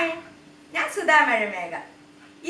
Hi ഞാൻ സുധാ മഴമേഘ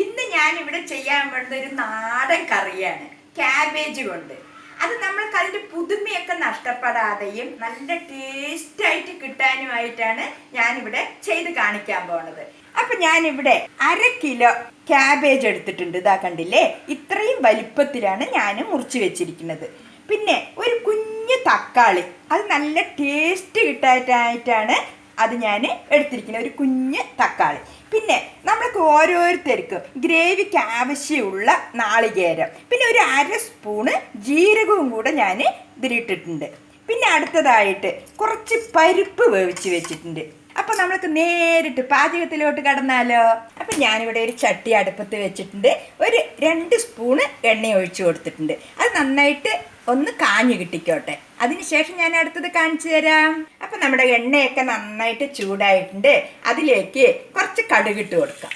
ഇന്ന് ഞാൻ ഇവിടെ ചെയ്യാൻ വേണ്ട ഒരു നാടൻ കറിയാണ്. ക്യാബേജ് കൊണ്ട്. അത് നമ്മൾക്ക് അതിന്റെ പുതുമയൊക്കെ നഷ്ടപ്പെടാതെയും നല്ല ടേസ്റ്റായിട്ട് കിട്ടാനുമായിട്ടാണ് ഞാനിവിടെ ചെയ്ത് കാണിക്കാൻ പോണത്. അപ്പൊ ഞാനിവിടെ അര കിലോ ക്യാബേജ് എടുത്തിട്ടുണ്ട്. ഇതാ കണ്ടില്ലേ? ഇത്രയും വലിപ്പത്തിലാണ് ഞാൻ മുറിച്ച് വെച്ചിരിക്കുന്നത്. പിന്നെ ഒരു കുഞ്ഞു തക്കാളി. അത് നല്ല ടേസ്റ്റ് കിട്ടാനായിട്ടാണ് അത് ഞാൻ എടുത്തിരിക്കുന്നത് ഒരു കുഞ്ഞ് തക്കാളി. പിന്നെ നമ്മൾക്ക് ഓരോരുത്തർക്കും ഗ്രേവിക്ക് ആവശ്യമുള്ള നാളികേരം. പിന്നെ ഒരു അര സ്പൂണ് ജീരകവും കൂടെ ഞാൻ ഇതിലിട്ടിട്ടുണ്ട്. പിന്നെ അടുത്തതായിട്ട് കുറച്ച് പരിപ്പ് വേവിച്ച് വെച്ചിട്ടുണ്ട്. അപ്പോൾ നമ്മൾക്ക് നേരിട്ട് പാചകത്തിലോട്ട് കടന്നാലോ? അപ്പം ഞാനിവിടെ ഒരു ചട്ടി അടുപ്പത്ത് വെച്ചിട്ടുണ്ട്. ഒരു രണ്ട് സ്പൂണ് എണ്ണ ഒഴിച്ചു കൊടുത്തിട്ടുണ്ട്. അത് നന്നായിട്ട് ഒന്ന് കാഞ്ഞു കിട്ടിക്കോട്ടെ. അതിനുശേഷം ഞാൻ അടുത്തത് കാണിച്ചു തരാം. അപ്പം നമ്മുടെ എണ്ണയൊക്കെ നന്നായിട്ട് ചൂടായിട്ടുണ്ട്. അതിലേക്ക് കുറച്ച് കടുകിട്ട് കൊടുക്കാം.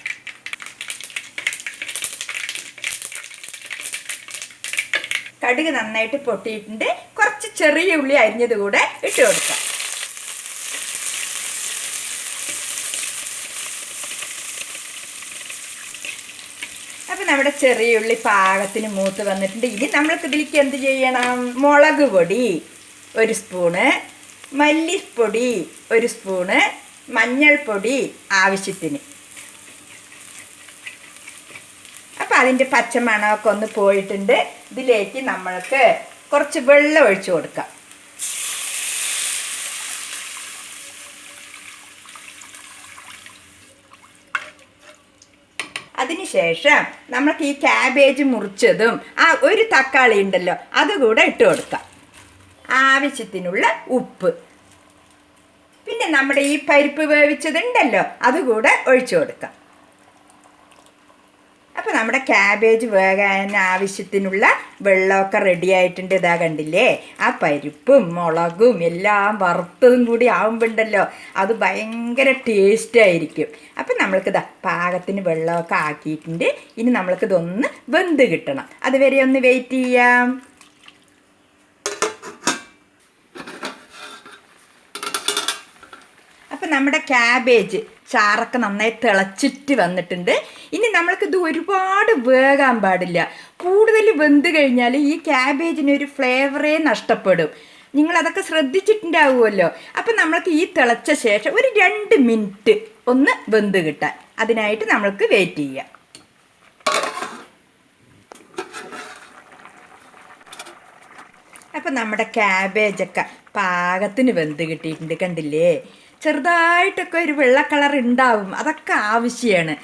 കടുക് നന്നായിട്ട് പൊട്ടിയിട്ടുണ്ട്. കുറച്ച് ചെറിയ ഉള്ളി അരിഞ്ഞത് കൂടെ ഇട്ട് കൊടുക്കാം. അപ്പം നമ്മുടെ ചെറിയ ഉള്ളി പാകത്തിന് മൂത്ത് വന്നിട്ടുണ്ട്. ഇനി നമ്മൾക്ക് ഇതിലേക്ക് എന്ത് ചെയ്യണം? മുളക് പൊടി. ഒരു സ്പൂണ് മല്ലിപ്പൊടി ഒരു സ്പൂണ് മഞ്ഞൾപ്പൊടി ആവശ്യത്തിന്. അപ്പം അതിന്റെ പച്ചമണമൊക്കെ ഒന്ന് പോയിട്ടുണ്ട്. ഇതിലേക്ക് നമ്മൾക്ക് കുറച്ച് വെള്ളം ഒഴിച്ചു കൊടുക്കാം. അതിനുശേഷം നമുക്ക് ഈ ക്യാബേജ് മുറിച്ചതും ആ ഒരു തക്കാളി ഉണ്ടല്ലോ അതുകൂടെ ഇട്ട് കൊടുക്കാം. ആവശ്യത്തിനുള്ള ഉപ്പ്. പിന്നെ നമ്മുടെ ഈ പരിപ്പ് വേവിച്ചതുണ്ടല്ലോ അതുകൂടെ ഒഴിച്ചു കൊടുക്കാം. അപ്പോൾ നമ്മുടെ ക്യാബേജ് വേകാൻ ആവശ്യത്തിനുള്ള വെള്ളമൊക്കെ റെഡി ആയിട്ടുണ്ട് ഇതാ കണ്ടില്ലേ? ആ പരിപ്പും മുളകും എല്ലാം വറുത്തതും കൂടി ആവുമ്പോണ്ടല്ലോ അത് ഭയങ്കര ടേസ്റ്റ് ആയിരിക്കും. അപ്പം നമ്മൾക്കിതാ പാകത്തിന് വെള്ളമൊക്കെ ആക്കിയിട്ടുണ്ട്. ഇനി നമ്മൾക്കിതൊന്ന് വെന്ത് കിട്ടണം. അതുവരെ ഒന്ന് വെയിറ്റ് ചെയ്യാം. അപ്പം നമ്മുടെ ക്യാബേജ് ചാറൊക്കെ നന്നായി തിളച്ചിട്ട് വന്നിട്ടുണ്ട്. ഇനി നമ്മൾക്ക് ഇത് ഒരുപാട് വേകാൻ പാടില്ല. കൂടുതൽ വെന്ത് കഴിഞ്ഞാൽ ഈ ക്യാബേജിന് ഒരു ഫ്ലേവറേ നഷ്ടപ്പെടും. നിങ്ങൾ അതൊക്കെ ശ്രദ്ധിച്ചിട്ടുണ്ടാവുമല്ലോ. അപ്പം നമ്മൾക്ക് ഈ തിളച്ച ശേഷം ഒരു രണ്ട് മിനിറ്റ് ഒന്ന് വെന്ത് കിട്ടാൻ. അതിനായിട്ട് നമ്മൾക്ക് വെയിറ്റ് ചെയ്യാം. അപ്പം നമ്മുടെ ക്യാബേജൊക്കെ പാകത്തിന് വെന്ത് കിട്ടിയിട്ടുണ്ട് കണ്ടില്ലേ? ചെറുതായിട്ടൊക്കെ ഒരു വെള്ള കളർ ഉണ്ടാവും. അതൊക്കെ ആവശ്യമാണ്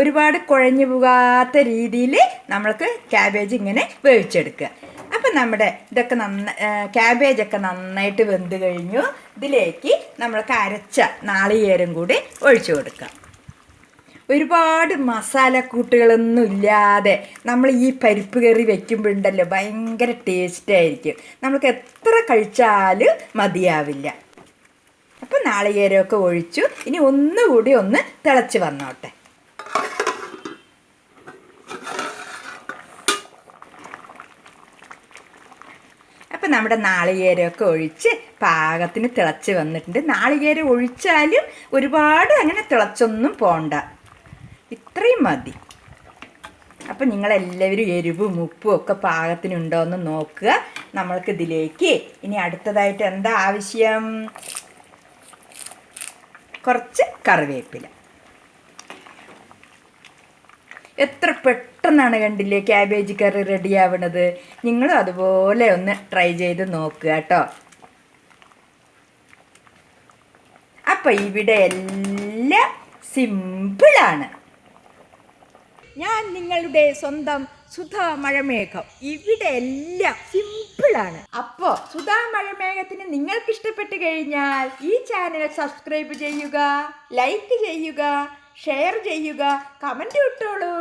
ഒരുപാട് കുഴഞ്ഞു പോകാത്ത രീതിയിൽ നമ്മൾക്ക് ക്യാബേജ് ഇങ്ങനെ വേവിച്ചെടുക്കുക. അപ്പം നമ്മുടെ ഇതൊക്കെ നന്ന ക്യാബേജൊക്കെ നന്നായിട്ട് വെന്ത് കഴിഞ്ഞു. ഇതിലേക്ക് നമ്മൾക്ക് അരച്ച നാളികേരം കൂടി ഒഴിച്ചു കൊടുക്കാം. ഒരുപാട് മസാലക്കൂട്ടുകളൊന്നും ഇല്ലാതെ നമ്മൾ ഈ പരിപ്പ് കറി വെക്കുമ്പോഴുണ്ടല്ലോ ഭയങ്കര ടേസ്റ്റായിരിക്കും നമുക്ക് എത്ര കഴിച്ചാലും മതിയാവില്ല. അപ്പം നാളികേരമൊക്കെ ഒഴിച്ചു. ഇനി ഒന്നുകൂടി ഒന്ന് തിളച്ച് വന്നോട്ടെ. അപ്പം നമ്മുടെ നാളികേരമൊക്കെ ഒഴിച്ച് പാകത്തിന് തിളച്ച് വന്നിട്ടുണ്ട്. നാളികേരം ഒഴിച്ചാലും ഒരുപാട് അങ്ങനെ തിളച്ചൊന്നും പോണ്ട. ഇത്രയും മതി. അപ്പം നിങ്ങളെല്ലാവരും എരിവും ഉപ്പും ഒക്കെ പാകത്തിനുണ്ടോ എന്ന് നോക്കുക. നമ്മൾക്ക് ഇതിലേക്ക് ഇനി അടുത്തതായിട്ട് എന്താ ആവശ്യം? കുറച്ച് കറിവേപ്പില. എത്ര പെട്ടെന്നാണ് കണ്ടില്ലേ ക്യാബേജ് കറി റെഡി ആവണത്? നിങ്ങളും അതുപോലെ ഒന്ന് ട്രൈ ചെയ്ത് നോക്കുക കേട്ടോ. അപ്പം ഇവിടെ എല്ലാം സിമ്പിളാണ് ഞാൻ നിങ്ങളുടെ സ്വന്തം സുധാ മഴമേഘം ഇവിടെ എല്ലാം സിമ്പിളാണ് അപ്പോ സുധാ മഴമേഘത്തിന് നിങ്ങൾക്ക് ഇഷ്ടപ്പെട്ട് കഴിഞ്ഞാൽ ഈ ചാനൽ സബ്സ്ക്രൈബ് ചെയ്യുക ലൈക്ക് ചെയ്യുക ഷെയർ ചെയ്യുക കമന്റ് ഇട്ടോളൂ.